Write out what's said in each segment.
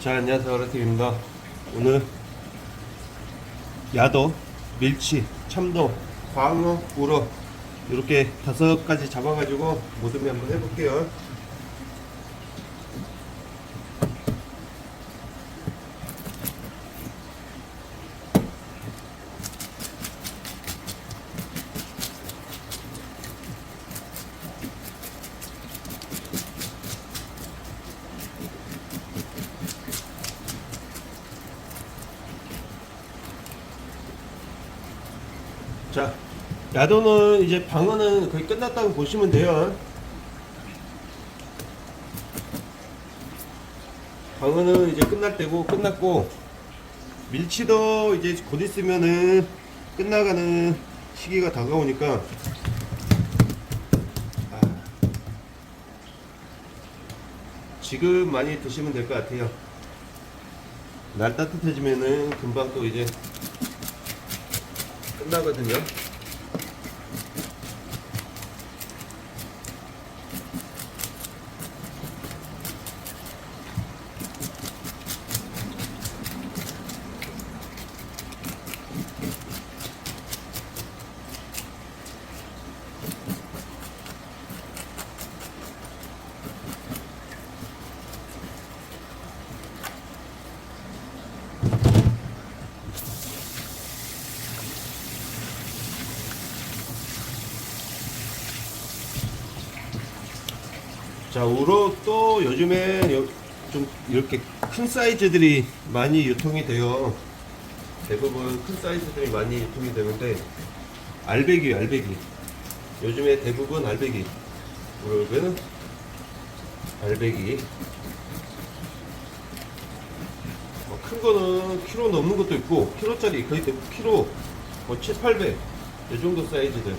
자 안녕하세요. 어라팀입니다. 오늘 야도, 밀치, 참돔, 광어, 우럭 이렇게 다섯 가지 잡아가지고 모듬이 한번 해볼게요 자 야도는 이제 방어는 거의 끝났다고 보시면 돼요. 방어는 이제 끝날 때고 끝났고 밀치도 이제 곧 있으면은 끝나가는 시기가 다가오니까. 아, 지금 많이 드시면 될 것 같아요. 날 따뜻해지면은 금방 또 이제 끝나거든요 자 우럭도 요즘에 요- 좀 이렇게 큰 사이즈들이 많이 유통이 돼요. 대부분 큰 사이즈들이 많이 유통이 되는데 알배기 알배기. 요즘에 대부분 알배기. 우럭은 알배기. 뭐 큰 거는 키로 넘는 것도 있고 키로짜리 거의 대부분 키로 뭐 7, 800 이 정도 사이즈들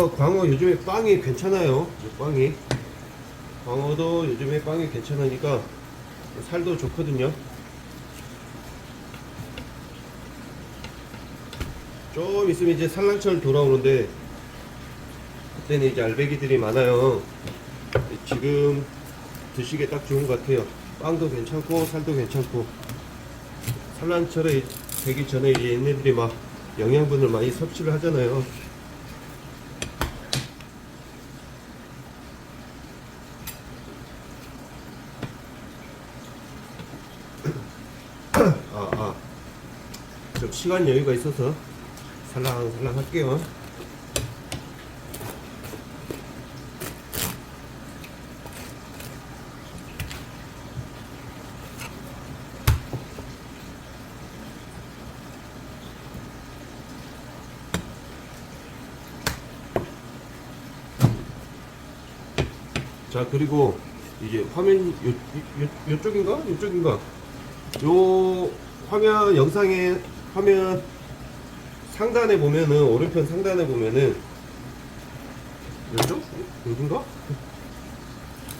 어, 광어 요즘에 빵이 괜찮아요. 이 빵이. 광어도 요즘에 빵이 괜찮으니까 살도 좋거든요. 좀 있으면 이제 산란철 돌아오는데 그때는 이제 알배기들이 많아요. 지금 드시기에 딱 좋은 것 같아요. 빵도 괜찮고 살도 괜찮고 산란철에 되기 전에 이제 얘네들이 막 영양분을 많이 섭취를 하잖아요. 아, 아. 좀 시간 여유가 있어서 살랑살랑 할게요. 자 그리고 이제 화면 요, 요, 요쪽인가? 요쪽인가? 요 화면 영상에 화면 상단에 보면은 오른편 상단에 보면은 요쪽? 여긴가?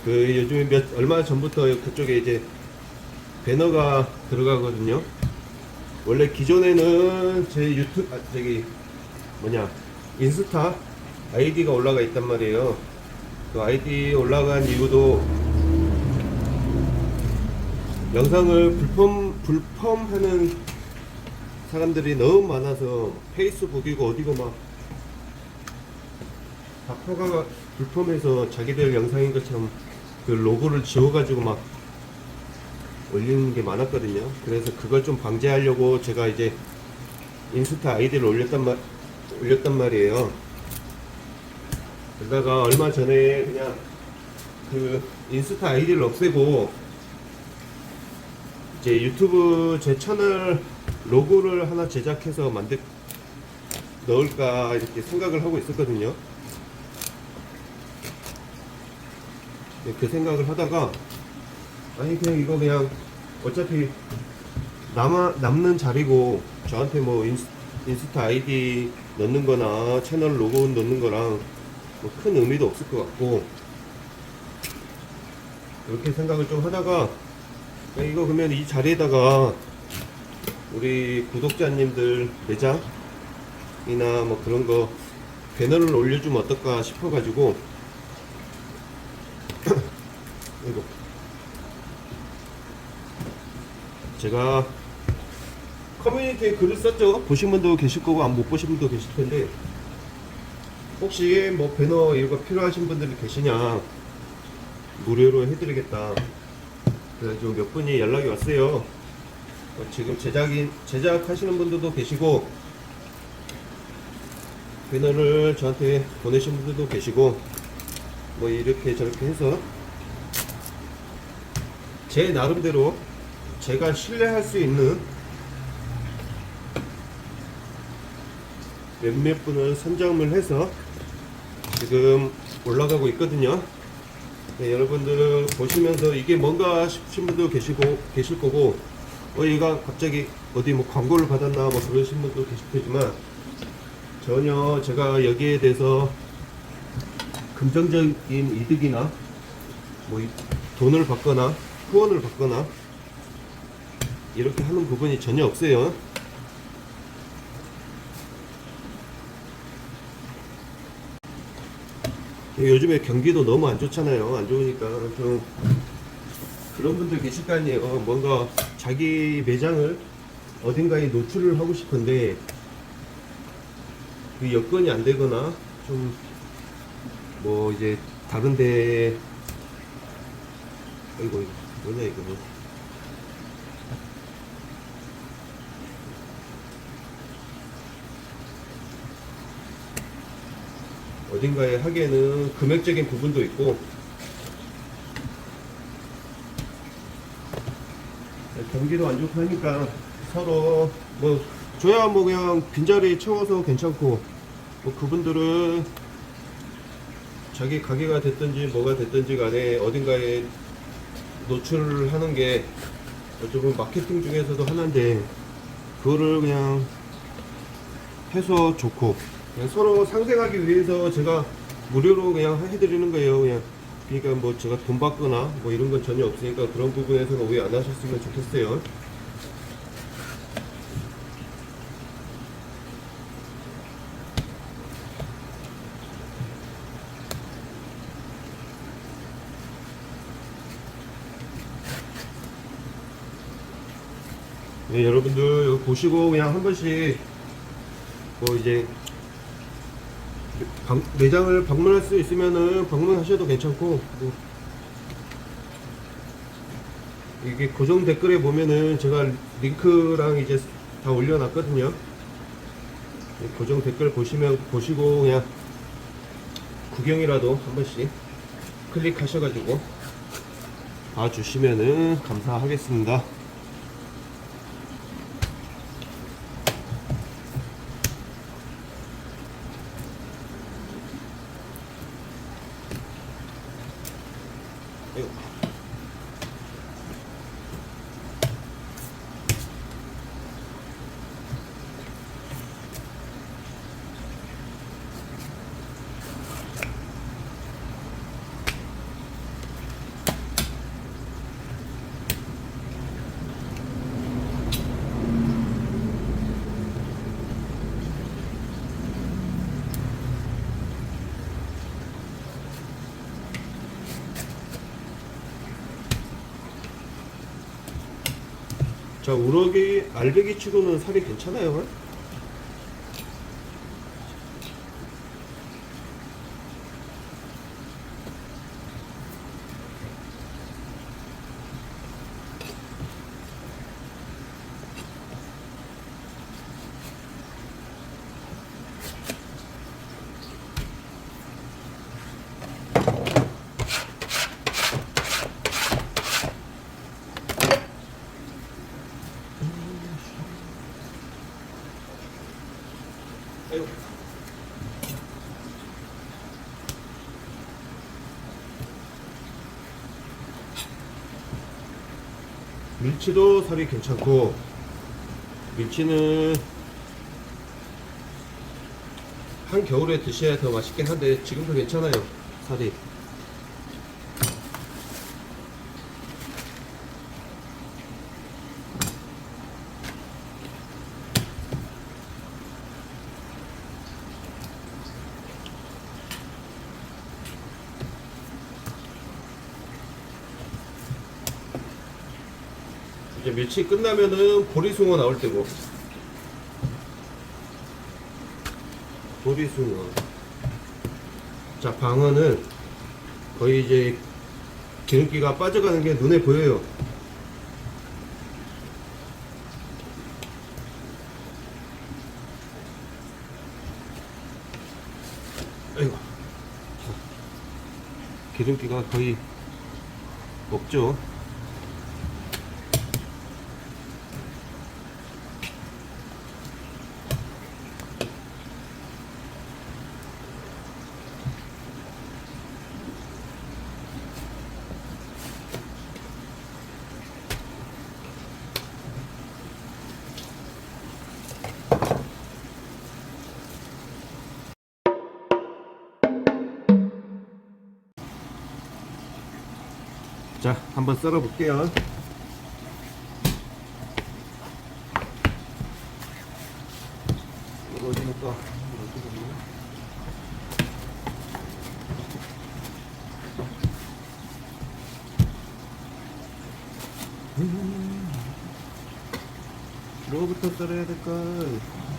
그 요즘에 몇 얼마 전부터 그쪽에 이제 배너가 들어가거든요. 원래 기존에는 제 유튜브 아, 저기 뭐냐 인스타 아이디가 올라가 있단 말이에요. 그 아이디 올라간 이유도 영상을 불펌 불펌하는 사람들이 너무 많아서 페이스북이고 어디고 막 다퍼가 불펌해서 자기들 영상인 것처럼 그 로고를 지워가지고 막 올리는 게 많았거든요. 그래서 그걸 좀 방지하려고 제가 이제 인스타 아이디를 올렸단 말 올렸단 말이에요. 그러다가 얼마 전에 그냥 그 인스타 아이디를 없애고 이제 유튜브 제 채널 로고를 하나 제작해서 만들 넣을까 이렇게 생각을 하고 있었거든요. 네, 그 생각을 하다가 아니 그냥 이거 그냥 어차피 남아 남는 자리고 저한테 뭐 인스, 인스타 아이디 넣는 거나 채널 로고 넣는 거랑 뭐 큰 의미도 없을 것 같고 이렇게 생각을 좀 하다가 이거 그러면 이 자리에다가 우리 구독자님들 매장이나 뭐 그런 거 배너를 올려주면 어떨까 싶어가지고 이거 제가 커뮤니티에 글을 썼죠. 보신 분도 계실 거고 안 못 보신 분도 계실 텐데 혹시 뭐 배너 이거 필요하신 분들이 계시냐 무료로 해드리겠다. 그래가지고 몇 분이 연락이 왔어요. 어, 지금 제작인 제작하시는 분들도 계시고 배너를 저한테 보내신 분들도 계시고 뭐 이렇게 저렇게 해서 제 나름대로 제가 신뢰할 수 있는 몇몇 분을 선정을 해서 지금 올라가고 있거든요. 네, 여러분들 보시면서 이게 뭔가 싶으신 분도 계시고 계실 거고 어 얘가 갑자기 어디 뭐 광고를 받았나 뭐 그러신 분도 계실 테지만 전혀 제가 여기에 대해서 금전적인 이득이나 뭐 이- 돈을 받거나 후원을 받거나 이렇게 하는 부분이 전혀 없어요. 요즘에 경기도 너무 안 좋잖아요. 안 좋으니까 좀 그런 분들 계실 거 아니에요. 뭔가 자기 매장을 어딘가에 노출을 하고 싶은데 그 여건이 안 되거나 좀 뭐 이제 다른데 아이고 뭐냐 이거 뭐. 어딘가에 하기에는 금액적인 부분도 있고 경기도 안 좋고 하니까 서로 뭐 줘야 뭐 그냥 빈자리 채워서 괜찮고 뭐 그분들은 자기 가게가 됐든지 뭐가 됐든지 간에 어딘가에 노출을 하는 게 어쩌면 마케팅 중에서도 하나인데 그거를 그냥 해서 좋고 그냥 서로 상생하기 위해서 제가 무료로 그냥 해드리는 거예요. 그냥 그러니까 뭐 제가 돈 받거나 뭐 이런 건 전혀 없으니까 그런 부분에서는 오해 안 하셨으면 좋겠어요. 네, 여러분들 보시고 그냥 한 번씩 뭐 이제 방- 매장을 방문할 수 있으면은 방문하셔도 괜찮고 뭐 이게 고정 댓글에 보면은 제가 링크랑 이제 다 올려놨거든요. 이 고정 댓글 보시면 보시고 그냥 구경이라도 한 번씩 클릭하셔가지고 봐주시면은 감사하겠습니다. 자 우럭이 알배기 치고는 살이 괜찮아요. 아이고. 밀치도 살이 괜찮고 밀치는 한 겨울에 드셔야 더 맛있긴 한데 지금도 괜찮아요 살이 이제 밀치 끝나면은 보리숭어 나올 때고. 보리숭어. 자 방어는 거의 이제 기름기가 빠져가는 게 눈에 보여요. 아이고. 자, 기름기가 거의 없죠 한번 썰어 볼게요. 뭐부터 썰어야 될까?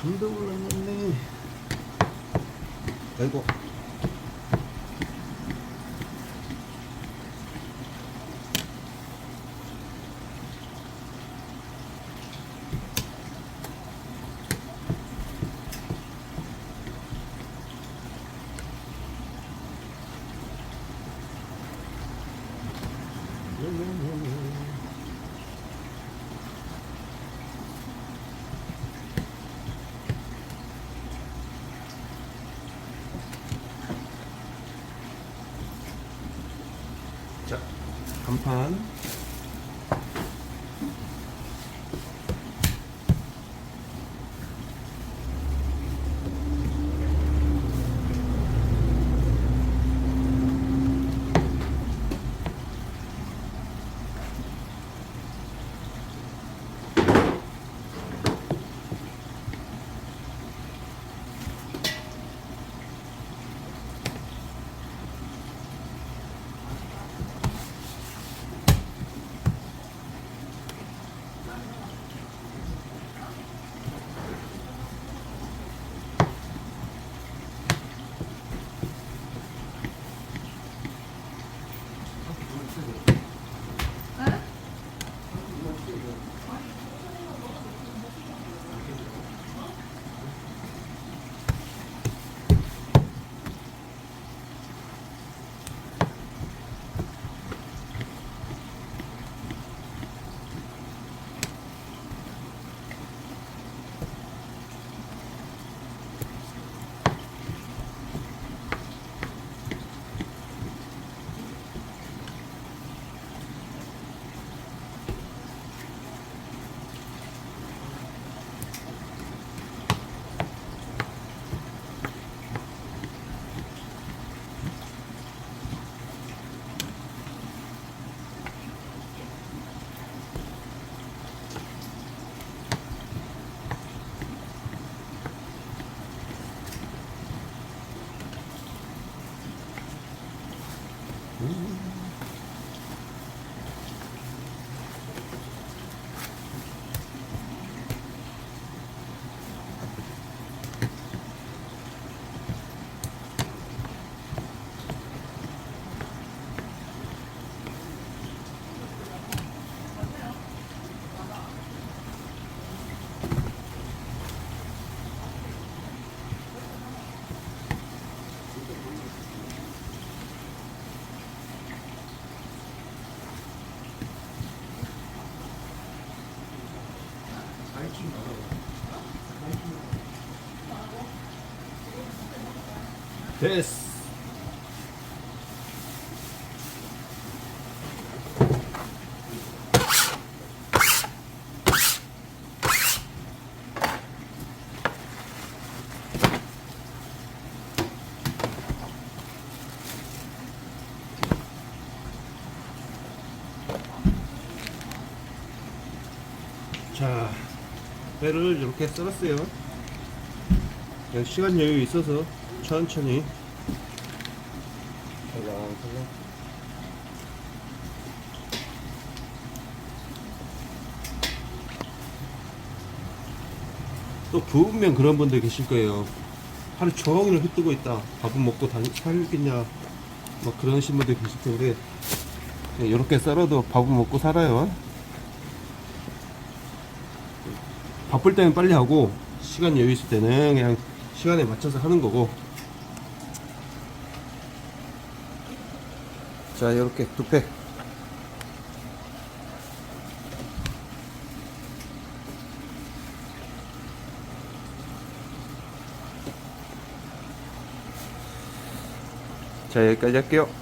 전도 올랐네. 아이고. 자, 간판. Ooh. 됐어. 자, 배를 이렇게 썰었어요. 시간 여유 있어서 천천히. 살랑살랑 또 부으면 그런 분들 계실 거예요. 하루 종일 회 뜨고 있다. 밥은 먹고 살겠냐. 막 그러신 분들 계실 텐데 이렇게 썰어도 밥은 먹고 살아요. 바쁠 때는 빨리 하고 시간 여유 있을 때는 그냥 시간에 맞춰서 하는 거고 자 이렇게 두팩. 자 여기까지 할게요